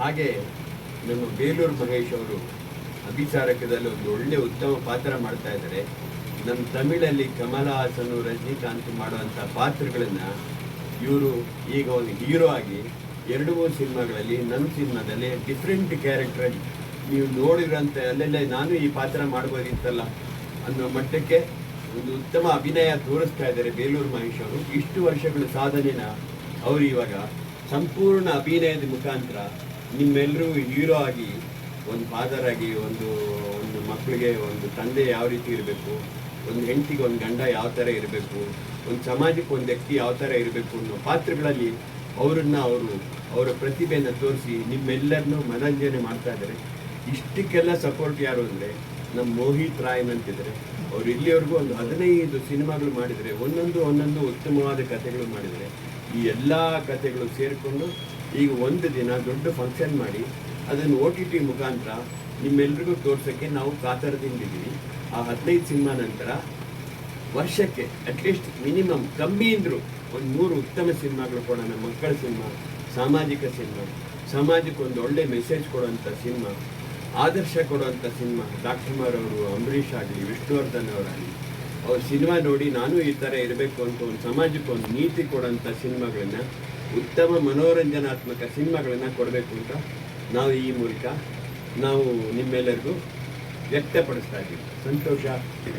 ಹಾಗೆ ನಮ್ಮ ಬೇಲೂರು ಮಹೇಶ್ ಅವರು ಅಭಿಚಾರಕದಲ್ಲಿ ಒಂದು ಒಳ್ಳೆ ಉತ್ತಮ ಪಾತ್ರ ಮಾಡ್ತಾ ಇದ್ದಾರೆ. ನಮ್ಮ ತಮಿಳಲ್ಲಿ ಕಮಲ ಹಾಸನ್ ರಜನಿಕಾಂತ್ ಮಾಡುವಂಥ ಪಾತ್ರಗಳನ್ನ ಇವರು ಈಗ ಒಂದು ಹೀರೋ ಆಗಿ ಎರಡು ಮೂರು ಸಿನಿಮಾಗಳಲ್ಲಿ ನನ್ನ ಸಿನಿಮಾದಲ್ಲಿ ಡಿಫ್ರೆಂಟ್ ಕ್ಯಾರೆಕ್ಟರ್ ನೀವು ನೋಡಿರೋಂಥ ಅಲ್ಲೆಲ್ಲ ನಾನು ಈ ಪಾತ್ರ ಮಾಡ್ಬೋದಿತ್ತಲ್ಲ ಅನ್ನೋ ಮಟ್ಟಕ್ಕೆ ಒಂದು ಉತ್ತಮ ಅಭಿನಯ ತೋರಿಸ್ತಾ ಇದ್ದಾರೆ ಬೇಲೂರು ಮಹೇಶ್ ಅವರು. ಇಷ್ಟು ವರ್ಷಗಳ ಸಾಧನೆನ ಅವರು ಇವಾಗ ಸಂಪೂರ್ಣ ಅಭಿನಯದ ಮುಖಾಂತರ ನಿಮ್ಮೆಲ್ಲರೂ ಹೀರೋ ಆಗಿ ಒಂದು ಫಾದರ್ ಆಗಿ ಒಂದು ಒಂದು ಮಕ್ಕಳಿಗೆ ಒಂದು ತಂದೆ ಯಾವ ರೀತಿ ಇರಬೇಕು, ಒಂದು ಹೆಂಡತಿಗೆ ಒಂದು ಗಂಡ ಯಾವ ಥರ ಇರಬೇಕು, ಒಂದು ಸಮಾಜಕ್ಕೆ ಒಂದು ವ್ಯಕ್ತಿ ಯಾವ ಥರ ಇರಬೇಕು ಅನ್ನೋ ಪಾತ್ರಗಳಲ್ಲಿ ಅವರನ್ನು ಅವರು, ಅವರ ಪ್ರತಿಭೆಯನ್ನು ತೋರಿಸಿ ನಿಮ್ಮೆಲ್ಲರನ್ನೂ ಮನರಂಜನೆ ಮಾಡ್ತಾ ಇದ್ದಾರೆ. ಇಷ್ಟಕ್ಕೆಲ್ಲ ಸಪೋರ್ಟ್ ಯಾರು ಅಂದರೆ ನಮ್ಮ ಮೋಹಿತ್ ರಾಯನ್ ಅಂತಿದ್ದಾರೆ. ಅವ್ರು ಇಲ್ಲಿವರೆಗೂ ಒಂದು ಹದಿನೈದು ಸಿನಿಮಾಗಳು ಮಾಡಿದರೆ, ಒಂದೊಂದು ಒಂದೊಂದು ಉತ್ತಮವಾದ ಕಥೆಗಳು ಮಾಡಿದರೆ, ಈ ಎಲ್ಲ ಕಥೆಗಳು ಸೇರಿಕೊಂಡು ಈಗ ಒಂದು ದಿನ ದೊಡ್ಡ ಫಂಕ್ಷನ್ ಮಾಡಿ, ಅದನ್ನು ಒ ಟಿ ಟಿ ಮುಖಾಂತರ ನಿಮ್ಮೆಲ್ರಿಗೂ ತೋರ್ಸೋಕ್ಕೆ ನಾವು ಕಾತರದಿಂದಿದ್ದೀವಿ ಆ ಹದಿನೈದು ಸಿನಿಮಾ ನಂತರ ವರ್ಷಕ್ಕೆ ಅಟ್ಲೀಸ್ಟ್ ಮಿನಿಮಮ್ ಕಮ್ಮಿ ಇದ್ದರೂ ಒಂದು ಮೂರು ಉತ್ತಮ ಸಿನಿಮಾಗಳು ಕೊಡೋಣ, ಮಕ್ಕಳ ಸಿನಿಮಾ, ಸಾಮಾಜಿಕ ಸಿನಿಮಾ, ಸಮಾಜಕ್ಕೆ ಒಂದು ಒಳ್ಳೆ ಮೆಸೇಜ್ ಕೊಡುವಂಥ ಸಿನಿಮಾ. ಆದರ್ಶ ಕೊಡುವಂಥ ಸಿನಿಮಾ, ಡಾಕ್ಟರ್ ಅವರು ಅಂಬರೀಷ್ ಆಗಲಿ, ವಿಷ್ಣುವರ್ಧನ್ ಅವರಾಗಲಿ, ಅವ್ರ ಸಿನಿಮಾ ನೋಡಿ ನಾನು ಈ ಥರ ಇರಬೇಕು ಅಂತ ಒಂದು ಸಮಾಜಕ್ಕೆ ಒಂದು ನೀತಿ ಕೊಡೋಂಥ ಸಿನಿಮಾಗಳನ್ನು, ಉತ್ತಮ ಮನೋರಂಜನಾತ್ಮಕ ಸಿನಿಮಾಗಳನ್ನು ಕೊಡಬೇಕು ಅಂತ ನಾವು ಈ ಮೂಲಕ ನಾವು ನಿಮ್ಮೆಲ್ಲರಿಗೂ ವ್ಯಕ್ತಪಡಿಸ್ತಾ ಇದ್ದೀವಿ. ಸಂತೋಷ,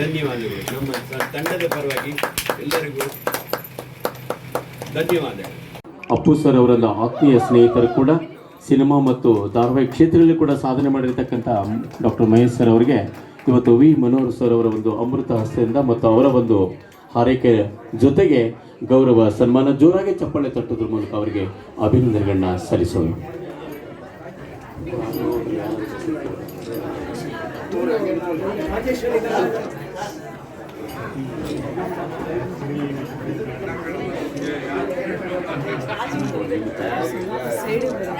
ಧನ್ಯವಾದಗಳು. ನಮ್ಮ ತಂಡದ ಪರವಾಗಿ ಎಲ್ಲರಿಗೂ ಧನ್ಯವಾದಗಳು. ಅಪ್ಪು ಸರ್ ಅವರನ್ನ ಆತ್ಮೀಯ ಸ್ನೇಹಿತರು ಕೂಡ ಸಿನಿಮಾ ಮತ್ತು ಧಾರಾವಾಹಿ ಕ್ಷೇತ್ರದಲ್ಲಿ ಕೂಡ ಸಾಧನೆ ಮಾಡಿರ್ತಕ್ಕಂಥ ಡಾಕ್ಟರ್ ಮಹೇಶ್ ಸರ್ ಅವರಿಗೆ ಇವತ್ತು ವಿ. ಮನೋಹರ್ ಸರ್ ಅವರ ಒಂದು ಅಮೃತ ಹಸ್ತದಿಂದ ಮತ್ತು ಅವರ ಒಂದು ಹಾರೈಕೆ ಜೊತೆಗೆ ಗೌರವ, ಸನ್ಮಾನ, ಜೋರಾಗಿ ಚಪ್ಪಾಳೆ ತಟ್ಟೋದ್ರ ಮೂಲಕ ಅವರಿಗೆ ಅಭಿನಂದನೆಗಳನ್ನ ಸಲ್ಲಿಸೋಣ.